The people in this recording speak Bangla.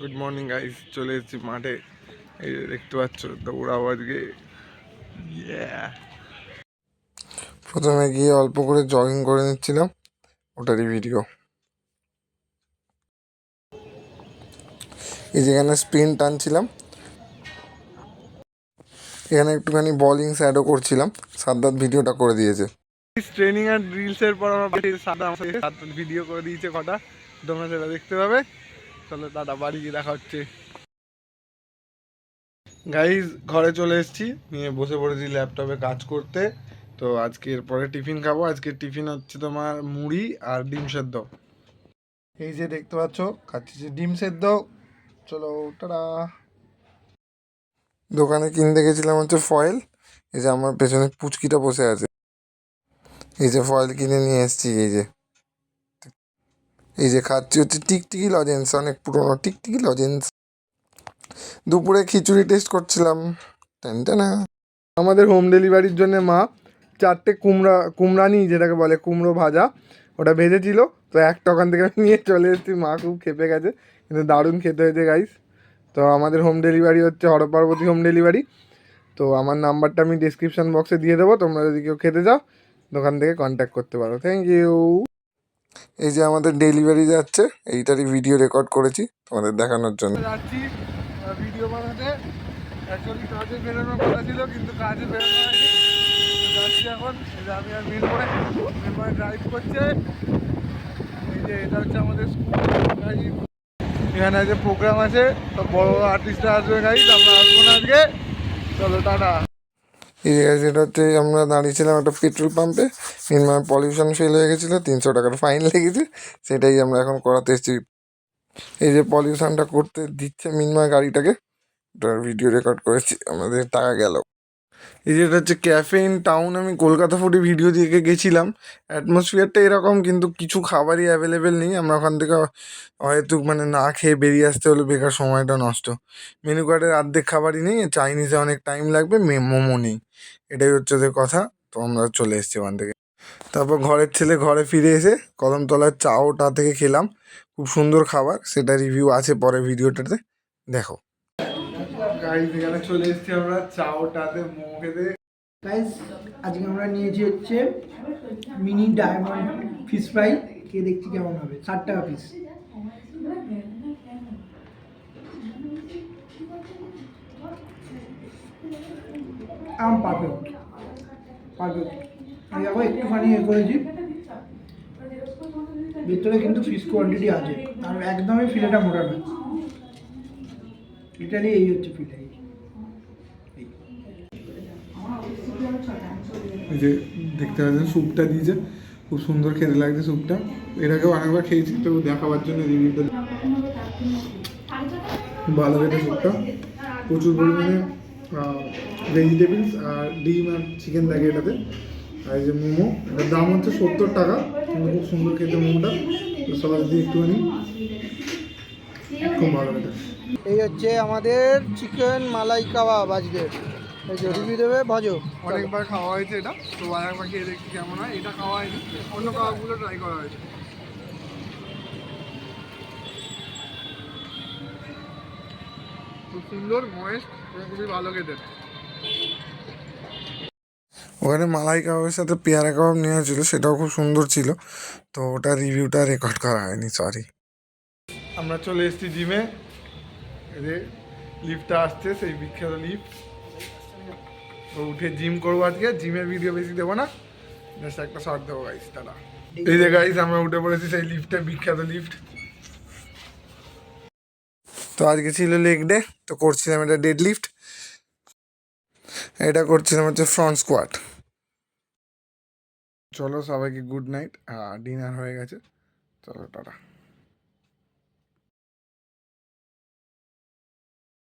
গুড মর্নিং গাইস চলে এসেছি মাঠে। এই যে দেখতে পাচ্ছ দৌড়াবো আজকে। Yeah. প্রথমে গিয়ে অল্প করে জগিং করে নিচ্ছিলাম। ওটারই ভিডিও এই যেখানে স্পিন টানছিলাম। এখানে একটুখানি বলিং স্যাডও করছিলাম। সাদ্দাত ভিডিওটা করে দিয়েছে। ট্রেনিং আর রিলসের পর আমার বাড়ির সাদা ভিডিও করে দিয়েছে কটা। তোমরা সেটা দেখতে পাবে। চলো দাদা, বাড়ি গিয়ে দেখা হচ্ছে। গাইজ ঘরে চলে এসেছি। নিয়ে বসে পড়েছি ল্যাপটপে কাজ করতে। তো আজকে এরপরে টিফিন খাব। আজকে টিফিন হচ্ছে তোমার মুড়ি আর ডিম সেদ্ধ। এই যে দেখতে পাচ্ছ, খাচ্ছি ডিম সেদ্ধ। চলো, টাটা। দোকানে কিনতে গেছিলাম হচ্ছে ফয়েল এই যে আমার পেছনে পুচকিটা বসে আছে। এই যে ফয়েল কিনে নিয়ে এসেছি, এই যে। এই যে খাচ্ছি হচ্ছে টিকটিকি লজেন্স অনেক পুরোনো টিকটিকি লজেন্স দুপুরে খিচুড়ি টেস্ট করছিলাম। টেনা আমাদের হোম ডেলিভারির জন্য মা চারটে কুমড়া কুমড়ানি যেটাকে বলে কুমড়ো ভাজা, ওটা ভেজেছিল। তো একটা ওখান থেকে নিয়ে চলে এসেছি। মা খুব খেপে গেছে, কিন্তু দারুণ খেতে হয়েছে গাইস তো আমাদের হোম ডেলিভারি হচ্ছে হরপার্বতী হোম ডেলিভারি তো আমার নাম্বারটা আমি ডিসক্রিপশন বক্সে দিয়ে দেবো। তোমরা যদি কেউ খেতে চাও, দোকান থেকে কন্ট্যাক্ট করতে পারো। থ্যাংক ইউ এই যে আমাদের ডেলিভারি যাচ্ছে, এইটারই ভিডিও রেকর্ড করেছি তোমাদের দেখানোর জন্য। যাচ্ছি ভিডিও বানাতে কাজে কথা ছিল, কিন্তু কাজে যাচ্ছি এখন ড্রাইভ এই যে এটা হচ্ছে আমাদের স্কুল এখানে আজকে প্রোগ্রাম আছে তো বড় বড় আর্টিস্টরা আসবে গাইজ আমরা আসব না আজকে। চলো, টাটা। এই যেটা হচ্ছে আমরা দাঁড়িয়েছিলাম একটা পেট্রোল পাম্পে মিনিমাম পলিউশন ফেল হয়ে গেছিল, তিনশো টাকার ফাইন লেগেছে। সেটাই আমরা এখন করাতে এসেছি। এই যে পলিউশনটা করতে দিচ্ছে মিনময় গাড়িটাকে ভিডিও রেকর্ড করেছি, আমাদের টাকা গেল। এই যেটা হচ্ছে ক্যাফে ইন টাউন আমি কলকাতা ফুডে ভিডিও দিয়ে গেছিলাম। অ্যাটমসফিয়ারটা এরকম, কিন্তু কিছু খাবারই অ্যাভেলেবেল নেই। আমরা ওখান থেকে হয়তো মানে না খেয়ে বেরিয়ে আসতে হলে বেকার সময়টা নষ্ট। মেনু কার্ডের অর্ধেক খাবারই নেই চাইনিজে অনেক টাইম লাগবে মোমো নেই। এটাই হচ্ছে ওদের কথা, তো আমরা চলে এসেছি ওখান থেকে। তারপর ঘরের ছেলে ঘরে ফিরে এসে কদমতলার চাওটা থেকে খেলাম। খুব সুন্দর খাবার, সেটা রিভিউ আছে পরে ভিডিওটাতে দেখো। গাইজ এখানে চলে এসেছি আমরা। চাওটাতে মোমো খেতে গাইস আজকে আমরা নিয়েছি হচ্ছে মিনি ডায়মন্ড ফিশ ফ্রাই। কে দেখছি কেমন হবে। ষাট টাকা পিস আম পারফেক্ট পারফেক্ট আমি দেখো, একটুখানি এ করেছি। ভেতরে কিন্তু ফিশ কোয়ান্টিটি আছে। আর একদমই ফিলেটা মোটা নয়। ইটালি এই হচ্ছে ফিলে এই। যে দেখতে পাচ্ছেন স্যুপটা দিয়েছে, খুব সুন্দর খেতে লাগছে স্যুপটা। এর আগেও অনেকবার খেয়েছি, তো দেখাবার জন্য রিভিউটা ভালো খেতে স্যুপটা। প্রচুর পরিমাণে ভেজিটেবলস আর ডিম আর চিকেন থাকে এটাতে। আর এই যে মোমো, এটার দাম হচ্ছে সত্তর টাকা, কিন্তু খুব সুন্দর খেতে মোমোটা। সস দিয়ে একটুখানি, খুব ভালো খেতে। এই হচ্ছে আমাদের চিকেন মালাই কাবাব আজকে এই যে রিভিউ দেবে ভাজো। অনেকবার খাওয়া হয়েছে এটা তো আরেকবার খেয়ে দেখি কেমন হয়। এটা খাওয়া হয়নি অন্য কাবাবগুলো ট্রাই করা হয়েছে। খুব সুন্দর ময়েস্ট এবং খুবই ভালো খেতে। ওখানে মালাই কাবাবের সাথে পেয়ারা কাবাব নেওয়া ছিল সেটাও খুব সুন্দর ছিল। তো ওটা রিভিউটা রেকর্ড করা হয়নি সরি আমরা চলে এসেছি জিমে। যে লিফটটা আসছে, সেই বিখ্যাত লিফট তো উঠে জিম করব আজকে। জিমের ভিডিও বেশি দেবো না। জাস্ট একটা শর্ট দেবো গাইস দাদা এই যে গাইস আমরা উঠে পড়েছি সেই লিফটে বিখ্যাত লিফট তো আজকে ছিল লেগ ডে তো করছিলাম এটা ডেড লিফট এটা করছিলাম হচ্ছে ফ্রন্ট স্কোয়াট চলো, সবাইকে গুড নাইট ডিনার হয়ে গেছে। চলো, টাটা।